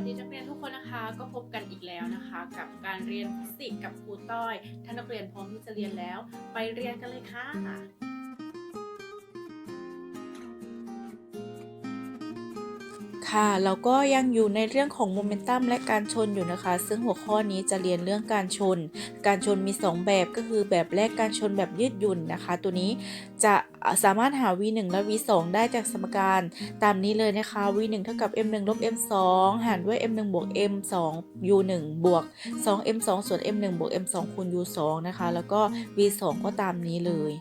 วัสดีนักเรียนทุกคนนะคะ ก็พบกันอีกแล้วนะคะ กับการเรียนฟิสิกส์กับครูต้อย ถ้านักเรียนพร้อมที่จะเรียนแล้ว ไปเรียนกันเลยค่ะ ค่ะเราก็ยังอยู่ในเรื่องของโมเมนตัมและการชนอยู่นะคะ ซึ่งหัวข้อนี้จะเรียนเรื่องการชน การชนมี 2 แบบก็คือแบบแรกการชนแบบยืดหยุ่นนะคะ ตัวนี้จะสามารถหา v1 และ v2 ได้จากสมการตามนี้เลยนะคะ v1 เท่ากับ m1 ลบ m2 หารด้วย m1 บวก m2 u1 บวก 2m2 ส่วน m1 บวก m2 คูณ u2 นะคะ แล้วก็ v2 ก็ตามนี้เลย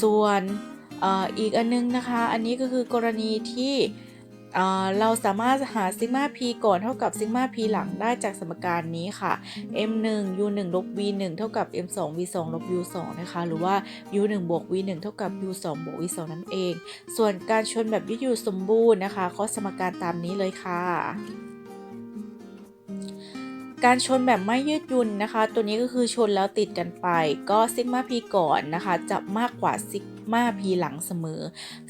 ส่วนอ่ออีกอันนึงนะคะ อันนี้ก็คือกรณีที่ เราสามารถหาซิกมา p ก่อนเท่ากับซิกมา p หลังได้จากสมการนี้ค่ะ m1 u1 ลบ v1 เท่ากับ m2 v2 ลบ u2 นะคะ หรือว่า u1 บวก v1 เท่ากับ u2 บวก v2 นั่นเอง ส่วนการชนแบบยืดหยุ่นสมบูรณ์นะคะข้อสมการตามนี้เลยค่ะ การชนแบบไม่ยืดหยุ่นนะคะ ตัวนี้ก็คือชนแล้วติดกันไป ก็ซิกมา p ก่อนนะคะจะมากกว่าซิกมา p หลังเสมอ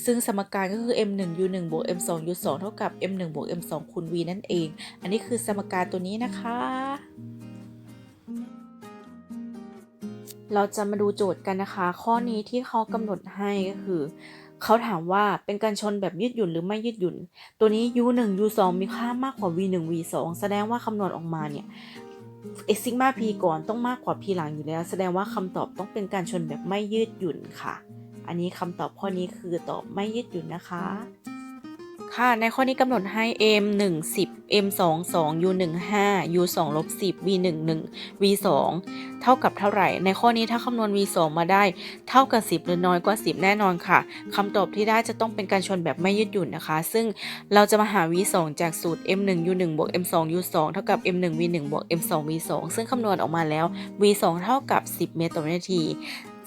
ซึ่งสมการก็คือ m1 u1 บวก m2 u2 เท่ากับ m1 บวก m2 คูณ v นั่นเอง อันนี้คือสมการตัวนี้นะคะ เราจะมาดูโจทย์กันนะคะ ข้อนี้ที่เขากำหนดให้ก็คือ เขาถามว่าเป็นการชนแบบยืดหยุ่นหรือไม่ยืดหยุ่น ตัวนี้ u1 u2 มีค่ามากกว่า v1 v2 แสดงว่าคำนวณออกมาเนี่ยเอซิกมา p ก่อนต้องมากกว่า p หลังอยู่แล้ว แสดงว่าคำตอบต้องเป็นการชนแบบไม่ยืดหยุ่นค่ะ อันนี้คำตอบข้อนี้คือตอบไม่ยืดหยุ่นนะคะ ค่ะ ในข้อนี้กำหนดให้ m 1 10 m 2 2 u 1 5 u 2ลบ10 v 1 1 v 2เท่ากับเท่าไหร่ ในข้อนี้ถ้าคำนวณ v 2มาได้ เท่ากับ 10 หรือน้อยกว่า 10 แน่นอนค่ะคำตอบที่ได้จะต้องเป็นการชนแบบไม่ยืดหยุ่นนะคะ ซึ่งเราจะมาหา v 2จากสูตร m 1 u 1บวก m 2 u 2เท่ากับ m 1 v 1บวก m 2 v 2ซึ่งคำนวณออกมาแล้ว v 2เท่ากับ 10 เมตรต่อวินาที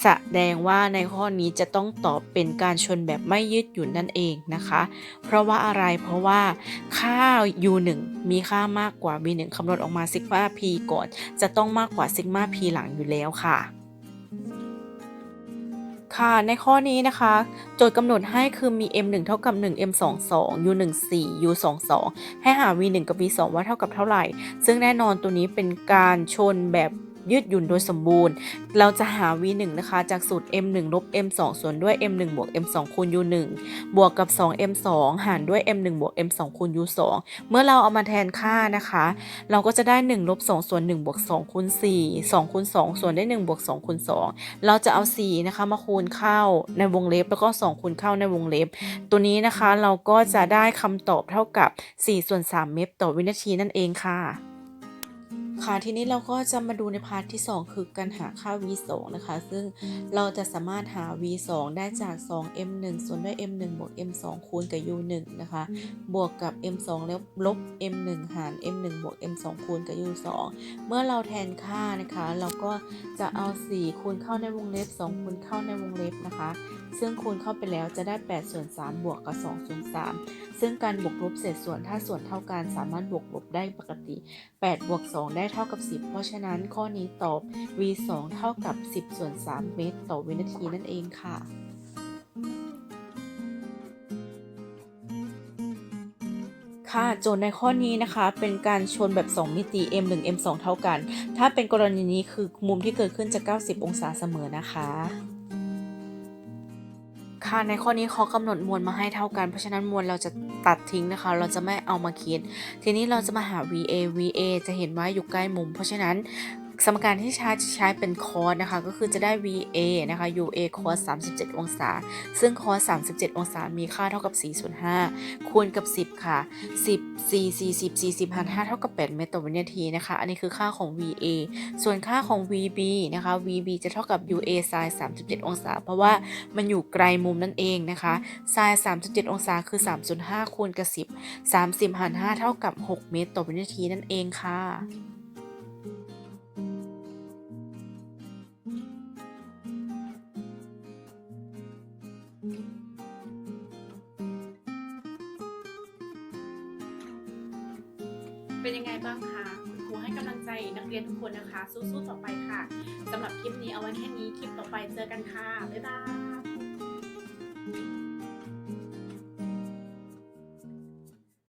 แสดงว่าในข้อนี้จะต้องตอบเป็นการชนแบบไม่ยืดหยุ่นนั่นเองนะคะ เพราะว่าอะไรเพราะว่าค่า u1 มีค่ามากกว่า v1 คำนวณออกมาซิกมา p ก่อน จะต้องมากกว่าซิกมา p หลังอยู่แล้วค่ะค่ะ ในข้อนี้นะคะ โจทย์กำหนดให้คือมี m1 เท่ากับ1 m 2 2 u 1 4 u 2 2ให้หา v1 กับ v2 ว่าเท่ากับเท่าไหร่ ซึ่งแน่นอนตัวนี้เป็นการชนแบบ ยืดหยุ่นโดยสมบูรณ์ เราจะหา v1 นะคะจากสูตร m1 ลบ m2 ส่วนด้วย m1 บวก m2 คูณ u1 บวกกับ 2m2 หารด้วย m1 บวก m2 คูณ u2 เมื่อเราเอามาแทนค่านะคะ เราก็จะได้1ลบ2ส่วน1บวก2คูณ4 2คูณ2ส่วนได้1บวก2คูณ2เราจะเอา4นะคะมาคูณเข้าในวงเล็บแล้วก็ 2 คูณเข้าในวงเล็บ ตัวนี้นะคะเราก็จะได้คำตอบเท่ากับ4ส่วน3เมตรต่อวินาทีนั่นเองค่ะ ค่ะทีนี้เราก็จะมาดูในพาร์ทที่ 2 คือการหาค่า v 2 นะคะ ซึ่งเราจะสามารถหา v 2 ได้จาก 2 m 1 ส่วนด้วย m 1 บวก m 2 คูณกับ u 1 นะคะ บวกกับ m 2 แล้วลบ m 1 หาร m 1 บวก m 2 คูณกับ u 2 เมื่อเราแทนค่านะคะ เราก็จะเอา 4 คูณเข้าในวงเล็บ 2 คูณเข้าในวงเล็บนะคะ ซึ่งคูณเข้าไปแล้วจะได้8ส่วน3บวกกับ2ส่วน3ซึ่งการบวกลบเศษส่วนถ้าส่วนเท่ากันสามารถบวกลบได้ปกติ8บวก2ได้เท่ากับ 10 เพราะฉะนั้นข้อนี้ตอบ v 2เท่ากับ 10ส่วน3เมตรต่อวินาทีนั่นเองค่ะค่ะโจทย์ในข้อนี้นะคะเป็นการชนแบบ 2 มิติ m 1 m 2 เท่ากัน ถ้าเป็นกรณีนี้คือมุมที่เกิดขึ้นจะ 90 องศาเสมอนะคะ ค่ะในข้อนี้เขากำหนดมวลมาให้เท่ากัน เพราะฉะนั้นมวลเราจะตัดทิ้งนะคะ เราจะไม่เอามาคิด ทีนี้เราจะมาหา VA VA จะเห็นว่าอยู่ใกล้มุม เพราะฉะนั้น สมการที่ใช้จะใช้เป็นคอสนะคะ ก็คือจะได้ VA นะคะ UA คอส37 องศา ซึ่งคอส37 องศา มีค่าเท่ากับ 4 ส่วน 5 คูณกับ 10 ค่ะ 10 4 40 40หาร5เท่ากับ 8 เมตรต่อวินาทีนะคะ อันนี้คือค่าของ VA ส่วนค่าของ VB นะคะ VB จะเท่ากับ UA sin 37 องศา เพราะว่ามันอยู่ไกลมุมนั่นเองนะคะ sin 37 องศาคือ 3 ส่วน 5 คูณกับ 10 30หาร5เท่ากับ 6 เมตรต่อวินาทีนั่นเองค่ะ เป็นยังไงบ้างคะคุณครูให้กำลังใจนักเรียนทุกคนนะคะ สู้ๆต่อไปค่ะสำหรับคลิปนี้เอาไว้แค่นี้คลิปต่อไปเจอกันค่ะ บ๊ายบาย